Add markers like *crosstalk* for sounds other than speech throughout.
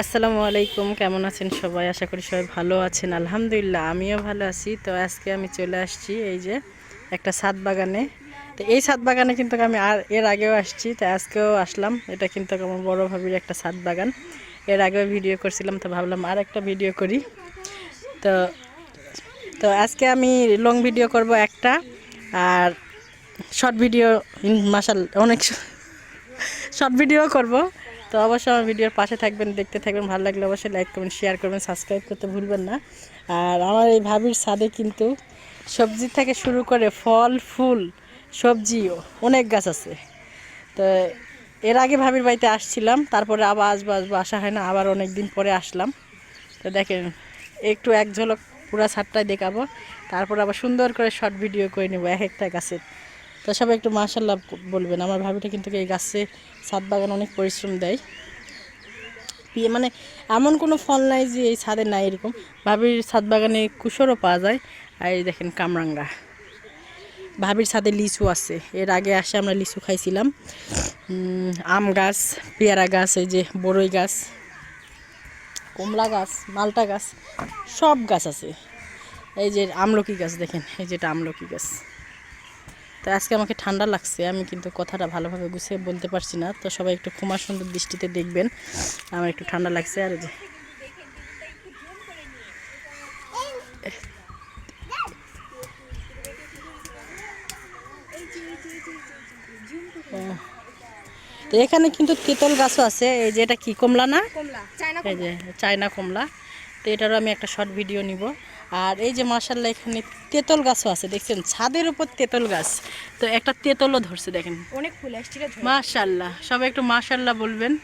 আসসালামু আলাইকুম, কেমন আছেন সবাই? আশা করি সবাই ভালো আছেন। আলহামদুলিল্লাহ, আমিও ভালো আছি। তো আজকে আমি চলে আসছি এই যে একটা ছাদ বাগানে। তো এই সাত বাগানে কিন্তু আমি আর এর আগেও আসছি, তো আজকেও আসলাম। এটা কিন্তু আমার বড় ভাবির একটা ছাদ বাগান। এর আগেও ভিডিও করছিলাম, তো ভাবলাম আর একটা ভিডিও করি। তো তো আজকে আমি লং ভিডিও করব একটা, আর শর্ট ভিডিও মাসাল অনেক শর্ট ভিডিও করব। তো অবশ্যই আমার ভিডিওর পাশে থাকবেন, দেখতে থাকবেন, ভালো লাগলে অবশ্যই লাইক করবেন শেয়ার করবেন সাবস্ক্রাইব করতে ভুলবেন না। আর আমার এই ভাবির ছাদে কিন্তু সবজি থেকে শুরু করে ফল, ফুল সবজিও অনেক গাছ আছে। তো এর আগে ভাবির বাড়িতে আসছিলাম, তারপরে আবার আসব আসব, আসা হয় না, আবার অনেক দিন পরে আসলাম। তো দেখেন, একটু এক ঝলক পুরো ছাদটাই দেখাবো, তারপর আবার সুন্দর করে শর্ট ভিডিও করে নেব, এক একটা গাছের। তো সবাই একটু মার্শাল্লাহ বলবেন। আমার ভাবিটা কিন্তু এই গাছে ছাদ বাগান অনেক পরিশ্রম দেয়। পি- মানে এমন কোনো ফল নাই যে এই ছাদে নাই এরকম। ভাবির ছাদ বাগানে কুসরও পাওয়া যায়। আর এই দেখেন কামরাঙ্গা। ভাবির ছাদে লিচু আছে। এর আগে আসে আমরা লিচু খাইছিলাম। আম গাছ, পেয়ারা গাছ, এই যে বড়ই গাছ কমলা গাছ, মালটা গাছ, সব গাছ আছে। এই যে আমলকি গাছ দেখেন, এই যেটা আমলকি গাছ। তো আজকে আমাকে ঠান্ডা লাগছে আমি কিন্তু কথাটা ভালোভাবে গুছিয়ে বলতে পারছি না। তো সবাই একটু ক্ষমা সুন্দর দৃষ্টিতে দেখবেন আমার একটু ঠান্ডা লাগছে। আর যে তো এখানে কিন্তু তেঁতল গাছও আছে এই যে এটা কি কমলা না? এই যে চায়না কমলা। তো এটারও আমি একটা শর্ট ভিডিও নিব। আর এই যে মার্শাল্লাহ এখানে তেঁতল গাছও আছে দেখছেন? ছাদের উপর তেঁতল গাছ। তো একটা তেঁতলও ধরছে দেখেন। অনেক ফুল আসছে। মাশাল্লাহ সবাই একটু মাশাল্লাহ বলবেন।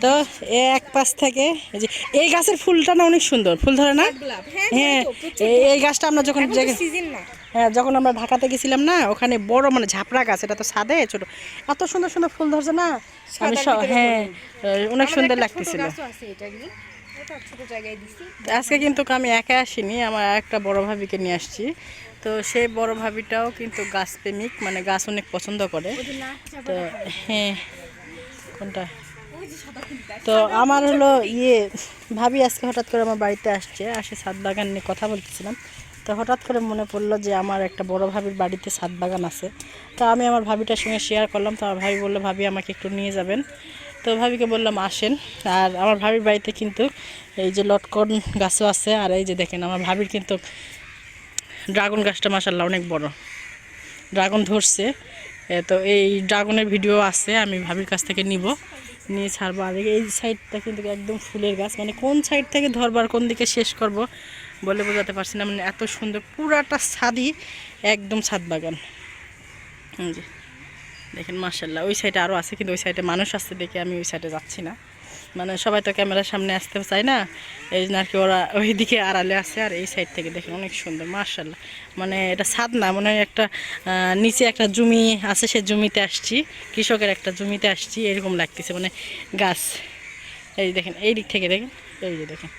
তো এক পাশ থেকে এই যে এই গাছের ফুলটা না অনেক সুন্দর। ফুল ধরে না? হ্যাঁ হ্যাঁ এই- গাছটা আমরা যখন হ্যাঁ যখন আমরা ঢাকাতে গেছিলাম না ওখানে বড় মানে ঝাপড়া গাছ এটা তো সাদে ছোট। এত সুন্দর সুন্দর ফুল ধরছে না? আমি হ্যাঁ অনেক সুন্দর লাগতেছিল। আজকে কিন্তু আমি একা আসিনি আমার একটা বড় ভাবিকে নিয়ে আসছি। তো সেই বড় ভাবিটাও কিন্তু গাছ প্রেমিক মানে গাছ অনেক পছন্দ করে। তো হ্যাঁ কোনটা? তো আমার হলো ইয়ে ভাবি আজকে হঠাৎ করে আমার বাড়িতে আসছে আসে ছাদ বাগান নিয়ে কথা বলতেছিলাম। তো হঠাৎ করে মনে পড়ল যে আমার একটা বড় ভাবির বাড়িতে ছাদ বাগান আছে। তো আমি আমার ভাবিটার সঙ্গে শেয়ার করলাম তো আমার ভাবি বলল ভাবি আমাকে একটু নিয়ে যাবেন। তো ভাবিকে বললাম আসেন। আর আমার ভাবির বাড়িতে কিন্তু এই যে লটকন গাছও আছে, আর এই যে দেখেন আমার ভাবির কিন্তু ড্রাগন গাছটা মাসাল্লাহ অনেক বড়। ড্রাগন ধরছে। তো এই ড্রাগনের ভিডিও আছে, আমি ভাবির কাছ থেকে নিব। নিয়ে ছাড়বো। আর এই সাইডটা কিন্তু একদম ফুলের গাছ। মানে কোন সাইড থেকে ধরবার কোন দিকে শেষ করব বলে বোঝাতে পারছি না। মানে এত সুন্দর, পুরাটা ছাদই একদম ছাদ বাগান। যে। দেখেন মার্শাল্লাহ ওই সাইডে আরও আছে, কিন্তু ওই সাইডে মানুষ আসছে দেখে আমি ওই সাইডে যাচ্ছি না। মানে সবাই তো ক্যামেরার সামনে আসতে চায় না, এই জন্য আর কি ওরা *laughs* ওই দিকে আড়ালে আছে, আর এই সাইড থেকে দেখেন অনেক সুন্দর মার্শাল্লাহ মানে এটা ছাদ না মনে হয় একটা নিচে একটা জমি আছে, সে জমিতে আসছি, কৃষকের একটা জমিতে আসছি, এরকম লাগতেছে মানে গাছ। এই দেখেন, এই দিক থেকে দেখেন, এই যে দেখেন,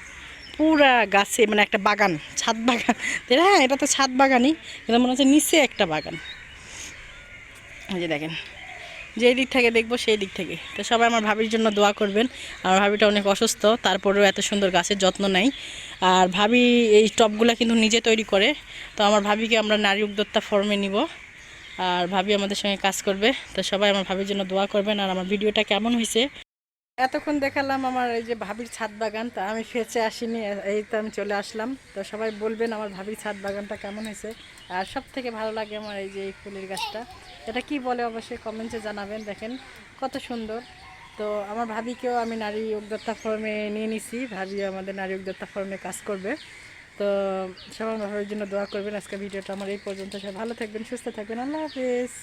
পুরা গাছে মানে একটা বাগান, ছাদ বাগান। *laughs* হ্যাঁ এটা তো ছাদ বাগানই কিন্তু মনে হচ্ছে নিচে একটা বাগান। যে দেখেন, যেই দিক থেকে দেখব সেই দিক থেকে। তো সবাই আমার ভাবির জন্য দোয়া করবেন। আমার ভাবিটা অনেক অসুস্থ, তারপরেও এত সুন্দর গাছের যত্ন নেয় আর ভাবি এই টপগুলো কিন্তু নিজে তৈরি করে। তো আমার ভাবিকে আমরা নারী উদ্যোক্তা ফর্মে নিব। আর ভাবি আমাদের সঙ্গে কাজ করবে। তো সবাই আমার ভাবির জন্য দোয়া করবেন। আর আমার ভিডিওটা কেমন হয়েছে এতক্ষণ দেখালাম আমার এই যে ভাবির ছাদ বাগান, তা আমি ফেঁচে আসিনি, এই তো আমি চলে আসলাম। তো সবাই বলবেন আমার ভাবির ছাদ বাগানটা কেমন হয়েছে। আর সব থেকে ভালো লাগে আমার এই যে এই ফুলের গাছটা। এটা কি বলে অবশ্যই কমেন্টে জানাবেন, দেখেন কত সুন্দর। তো আমার ভাবিকেও আমি নারী উদ্যোক্তা ফর্মে নিয়ে নিছি ভাবি আমাদের নারী উদ্যোক্তা ফর্মে কাজ করবে। তো সবার ভাবির জন্য দোয়া করবেন আজকে ভিডিওটা আমার এই পর্যন্ত। সবাই ভালো থাকবেন, সুস্থ থাকবেন, আল্লাহ হাফিজ।